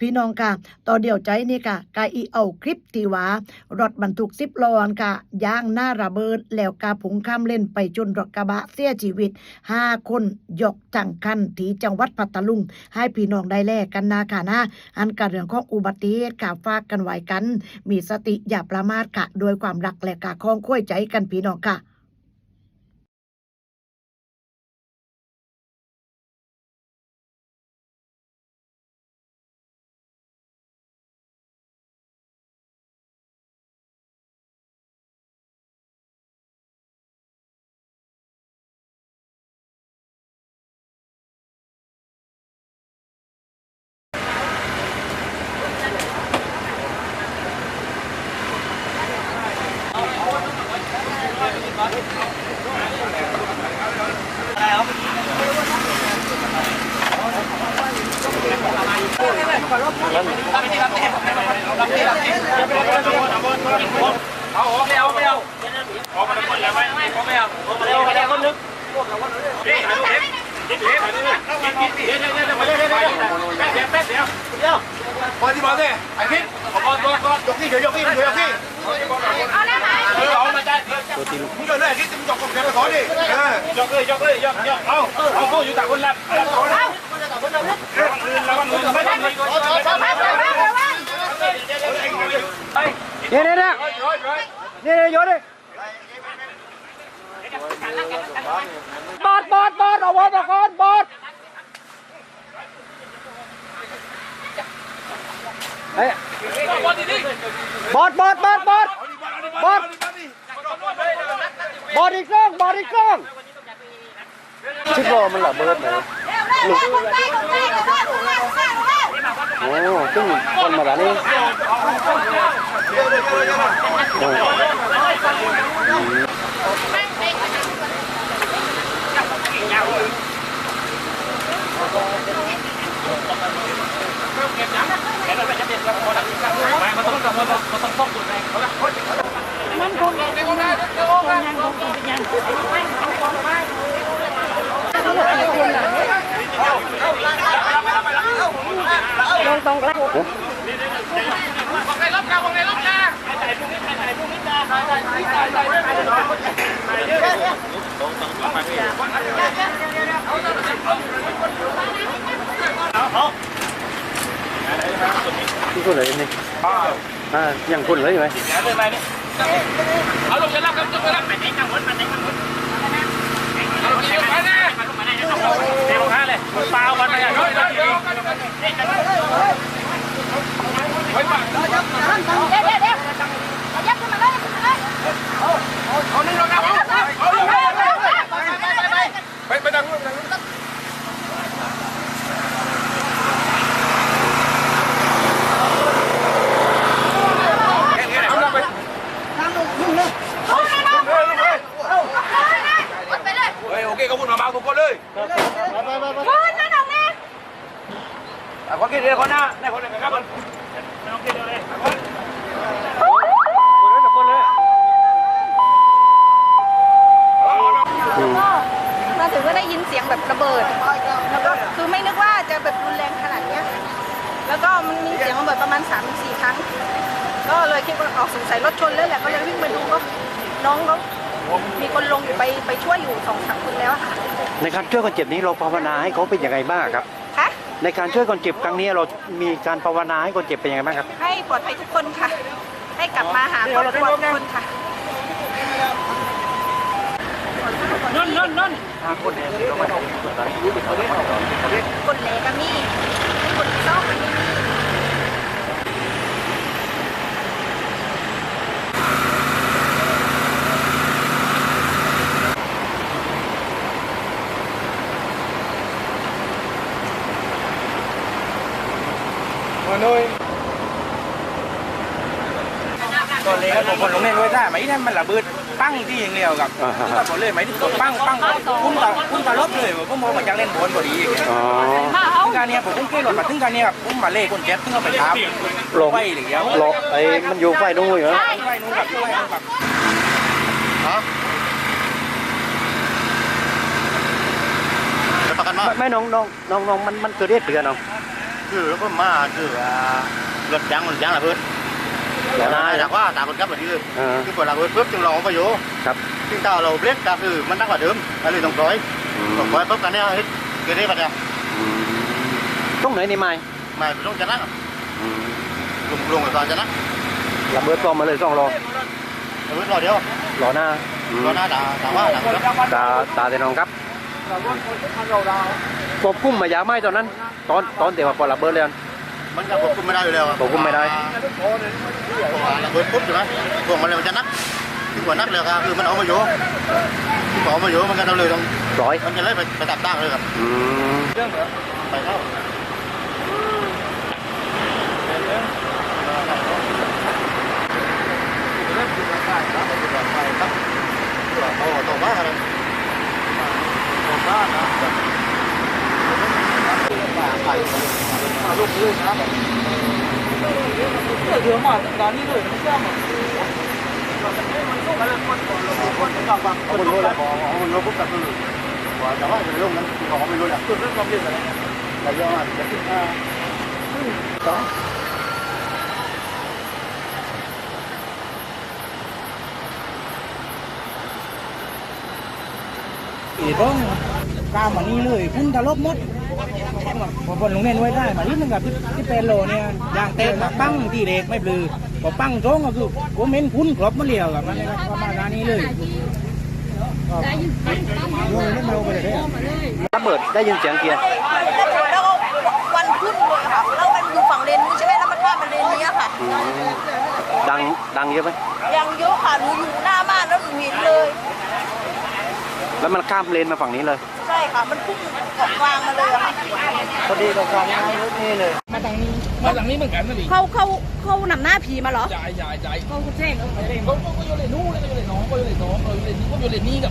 พี่น้องค่ะต่อเดียวใจนี่ค่ะกายอีเอาคลิปที่ว่ารถบรรทุกสิบล้อค่ะย่างหน้าระเบิดแล้วกาผงข้ามเล่นไปจนรถกระบะเสียชีวิตห้าคนยกจังคันที่จังหวัดพัทลุง ให้พี่น้องได้แลกกันนะค่ะนะอันการเรื่องของอุบัติเหตุค่ะฝากกันไว้กัน มีสติอย่าประมาทค่ะด้วยความรักและกะคล้องคุ้ยใจกันพี่น้องค่ะ เอาออกไม่เอาไม่เอาออกมาทุกคนแล้วไม่ไม่ไม่เอาออกมาเร็วมาเร็วคนนึงเฮ้ยถ่ายรูปเด็กเด็กเด็กถ่ายรูปเดี๋ยวเดี๋ยวเดี๋ยวเดี๋ยวเดี๋ยวเดี๋ยวเดี๋ยวแป๊บเดียวเดี๋ยวพอที่บอกเนี่ยไอ้พิษขอบอลบอลบอลยกนี่เดี๋ยวยกนี่เดี๋ยวยกนี่เออเอามาได้มึงเดินเลยที่มึงยกกับแกมาขอดิเออยกเลยยกเลยยกยกเอาเอาเข้าอยู่ต่างคนละระวังมือระวังมือไม่ต้องเลยเเนี่ยเนี่ยเนี่ยเนี่ยโยนดิบอดบอดบอดเอาบอดมาก่อนบอดเฮ้ยบอดบอดบอดบอดบอดบอดอีกเครื่องบอดอีกเครื่องชิดโลมันระเบิดเลย โอ้ตึ้งคนมาแบบนี้มันต้องกับมันมันต้องป้องกันแรงเขาละ ที่คุณเลยนี่อ่ายังคุณเลยไหมเดินไปนี่เอาลงจะรับครั เอาลงเร็วไปนะเร็วฮะเลยปลาวันอะไรน้อยน้อยดีไว้ปะเอานี่ลงนะเอาเอาลงไปไปดังนู้นดังนู้น เฮ้ยโอเคก็พูดมาเบาทุกคนเลยอะคนกินเดียวคนหน้าได้คนหนึ่งครับคนน้องกินเดียวเลย มาถึงก็ได้ยินเสียงแบบระเบิด แล้วก็คือไม่นึกว่าจะแบบรุนแรงขนาดเนี้ย แล้วก็มันมีเสียงระเบิดประมาณ3ามสี่ครั้ง ก็เลยคิดว่าออก สงสัยรถชนแล้วแหละก็เลยวิ่งไปดูก็น้องเขามีคนลงอยู่ไปไปช่วยอยู่สองสามคนแล้วอะค่ะ ในการช่วยคนเจ็บนี้เราภาวนาให้เขาเป็นยังไงบ้างครับ คะ ในการช่วยคนเจ็บครั้งนี้เรามีการภาวนาให้คนเจ็บเป็นยังไงบ้างครับ ให้ปลอดภัยทุกคนค่ะ ให้กลับมาหาครอบครัวทุกคนค่ะ นั่นนั่นนั่นคนเหลก็มีคนซอกก็มี มาหน่อย ตัวเล็กผมคนลงเล่นด้วยได้ไหมนั่นมันระเบิดปั้งที่อย่างเดียวกับอ่าฮะก็บอกเลยไหมที่ตัวปั้งปั้งพุ่งตาพุ่งตาลบเลยผมมองมาจากเล่นบอลพอดีอ๋อถึงการเนี้ยผมพุ่งเกล้รถมาถึงการเนี้ยผมมาเล่คนเจ็บถึงเอาไปตามลงไปหรือเดียวหลอกไอ้มันอยู่ไฟนู้นเหรอไปนู้นกับไปนู้นกับประกันมาไม่ไม่น้องน้องน้องน้องมันมันเกิดเหตุเดือนน้องคือเพิ่มมาคืออ่ารถยางมันยางระเบิดแต่ นายจากว่าตามรถกลับแบบนี้เลยเออคือเปิดระเบิดปุ๊บจึงลองไปอยู่ครับ ซึ่งถ้าเราเบรกก็คือมันหนักกว่าเดิมก็เลยต้องปล่อยต้องปล่อยปุ๊บกันเนี่ยเฮ้ยเกิดได้ปะเนี่ยอืมตรงไหนในไม้ไม่ต้องจะนั่งลงลงไปก่อนจะนั่งระเบิดปลอมมาเลยสองรอระเบิดรอเดียวรอหน้าอืมรอหน้าตาตาว่าตาเบิดตาตาแต่น้องครับควบคุมมายาไหมตอนนั้น ตอนตอนเดี๋ยวพอระเบิดแล้ว มันก็ควบคุมไม่ได้อยู่แล้วควบคุมไม่ได้เพราะว่าระเบิดปุ๊บใช่ไหมพวกมันเลยมันจะนักที่กว่านักเลยครับคือมันเอามาอยู่ที่เอามาอยู่มันก็ต้องเลยต้องร้อยมันจะเลยไปไปตัดตั้งเลยครับอืมไปเข้าโอ้ตัวบ้าอะไรตัวบ้านะ ลูกลูกครับเดี๋ยวมาตอนนี้เลยไม่ใช่หรอคนรู้แล้วของคนรู้ปุ๊บกับคนรู้ว่าแต่ ว่าจะลงนั้นของไม่รู้แหละเรื่องความเรื่องอะไรเนี่ยแต่ยอดจะขึ้นมาอีต้องกล้ามานี่เลยคุณตลบหมดพอคนลงเน้นไว้ได้มานิดนึงกับที่เป็นโลเนี่ยยางเตะมาปั้งที่เด็กไม่ปลือพอปั้งตรงก็คือผมเห็นคุณครบมาเลียวกับมันเลยประมาณนี้เลยโอ้ยไม่เอาไปเลยระเบิดได้ยินเสียงเกียร์แล้วก็วันขึ้นเลยค่ะแล้วมันอยู่ฝั่งเลนนี้ใช่ไหมแล้วมันข้ามมาเลนนี้ค่ะอืมดังดังเยอะไหมยังเยอะค่ะหนูอยู่หน้าบ้านแล้วหนูเห็นเลย แล้วมันข้ามเลนมาฝั่งนี้เลย ใช่ค่ะมันพุ่งออกกลางมาเลยอะค่ะพอดีกับความง่ายรถนี่เลย มาทางนี้มาทางนี้เหมือนกันนะดิเขาเขาเขานำหน้าผีมาเหรอใช่ใช่ใช่เขาแจ้งเขาเขาก็โยนเลยนู่นเลยโยนเลยน้องก็โยนเลยน้องเขาโยนเลยนี่ก็โยนเลยนี่กั